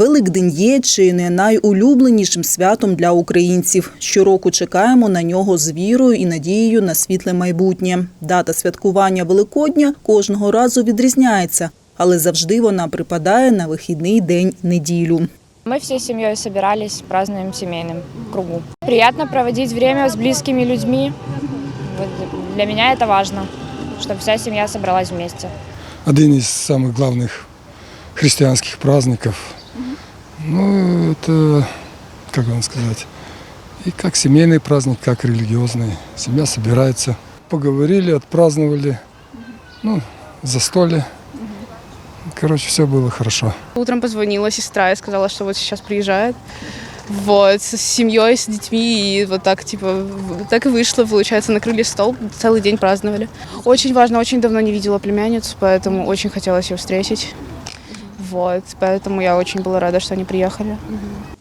Великдень є чи не найулюбленішим святом для українців. Щороку чекаємо на нього з вірою і надією на світле майбутнє. Дата святкування Великодня кожного разу відрізняється, але завжди вона припадає на вихідний день неділю. Мы всей семьей собирались, празднуем в семейном кругу. Приятно проводить время с близкими людьми. Вот Для меня это важно, чтобы вся семья собралась вместе. один из самых главных христианских праздников. Ну, это, как вам сказать, и как семейный праздник, как религиозный. Семья собирается. Поговорили, отпраздновали, ну, застолье. Короче, все было хорошо. Утром позвонила сестра и сказала, что вот сейчас приезжает. Вот, с семьей, с детьми, и вот так, типа, так и вышло, получается, накрыли стол, целый день праздновали. Очень важно, очень давно не видела племянницу, поэтому очень хотелось ее встретить. Вот, поэтому я очень была рада, что они приехали.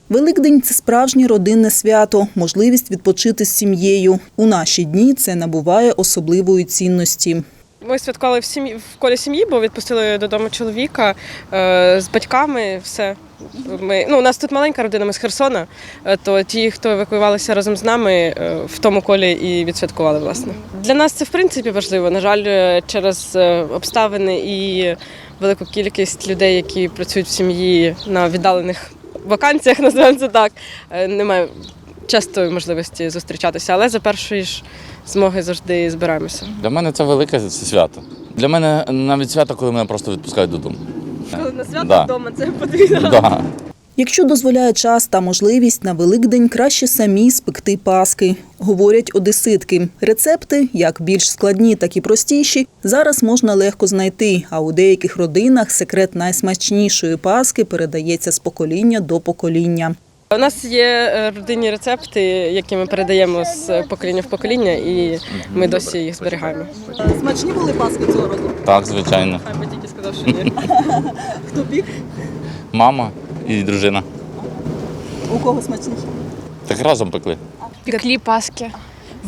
Великдень це справжнє родинне свято, можливість відпочити з сім'єю. У наші дні це набуває особливої цінності. Ми святкували в сім'ї в колі сім'ї, бо відпустили додому чоловіка е, з батьками. Все ми ну у нас тут маленька родина, ми з Херсона. е, То ті, хто евакуювалися разом з нами, е, в тому колі і відсвяткували. Власне для нас це в принципі важливо. На жаль, е, через обставини і велику кількість людей, які працюють в сім'ї на віддалених вакансіях, називаємо це так. Немає частої можливості зустрічатися, але за першої ж змоги завжди збираємося. Для мене це велике свято. Для мене навіть свято, коли мене просто відпускають додому. Коли на свято Да. вдома це потрібно. Да. Якщо дозволяє час та можливість на Великдень краще самі спекти паски, говорять одеситки. Рецепти, як більш складні, так і простіші, зараз можна легко знайти. А у деяких родинах секрет найсмачнішої паски передається з покоління до покоління. У нас є е, родинні рецепти, які ми передаємо з покоління в покоління, і ми досі їх зберігаємо. Смачні були паски цього року. Так, звичайно Хай би тільки сказав, що ні. Хто пік? Мама і дружина. У кого смачніше? Так разом пекли. Пекли паски.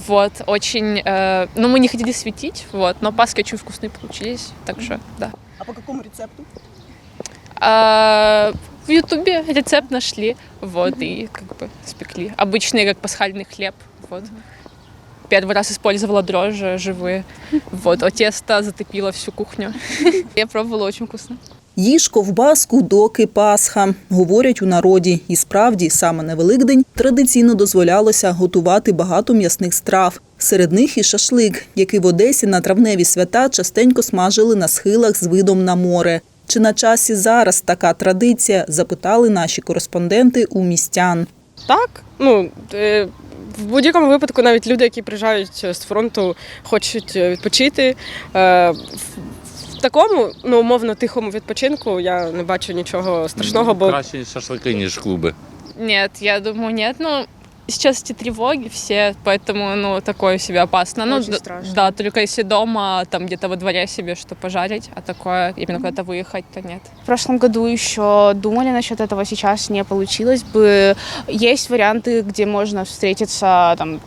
Вот, очень, э, ну мы не хотели светить, вот, но паски очень вкусные получились, так что, да. А по якому рецепту? А, в Ютубе рецепт нашли, вот, и как бы спекли. Обычный, как пасхальный хлеб, вот. Первый раз использовала дрожжи живые, вот, а тесто затопило всю кухню. Я пробовала, очень вкусно. Їж ковбаску, доки Пасха, говорять у народі. І справді, саме на Великдень традиційно дозволялося готувати багато м'ясних страв. Серед них і шашлик, який в Одесі на травневі свята частенько смажили на схилах з видом на море. Чи на часі зараз така традиція? Запитали наші кореспонденти у містян. Так, ну е, в будь-якому випадку, навіть люди, які приїжджають з фронту, хочуть е, відпочити. Е, в- такому, ну умовно, тихому відпочинку я не бачу нічого страшного, бо Краще шашлики, ніж клуби. Нет, я думаю, нет, ну, сейчас эти тревоги все, поэтому, ну, такое себе опасно. Ну, Очень д- страшно. Да, только если дома, там где-то во дворе себе что пожарить, а такое именно куда-то выехать, то нет. В прошлом году еще думали насчет этого, сейчас не получилось бы. Есть варианты, где можно встретиться, там,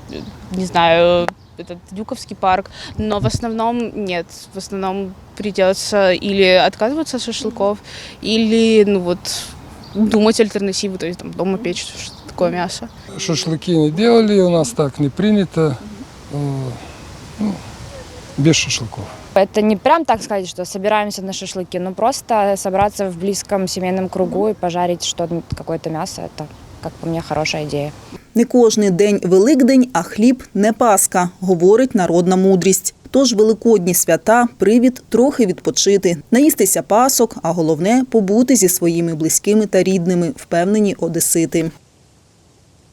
не знаю, этот Дюковский парк, но в основном нет. В основном придется или отказываться от шашлыков, или, ну вот, думать альтернативу, то есть там дома печь что такое мясо. Шашлыки не делали, у нас так не принято. Э, Ну, без шашлыков. Это не прям так сказать, что собираемся на шашлыки, но просто собраться в близком семейном кругу и пожарить что-то, какое-то мясо, это, как по мне, хорошая идея. Не кожний день Великдень, а хліб не Пасха, говорить народна мудрість. Тож великодні свята привід трохи відпочити, наїстися пасок, а головне побути зі своїми близькими та рідними, впевнені одесити.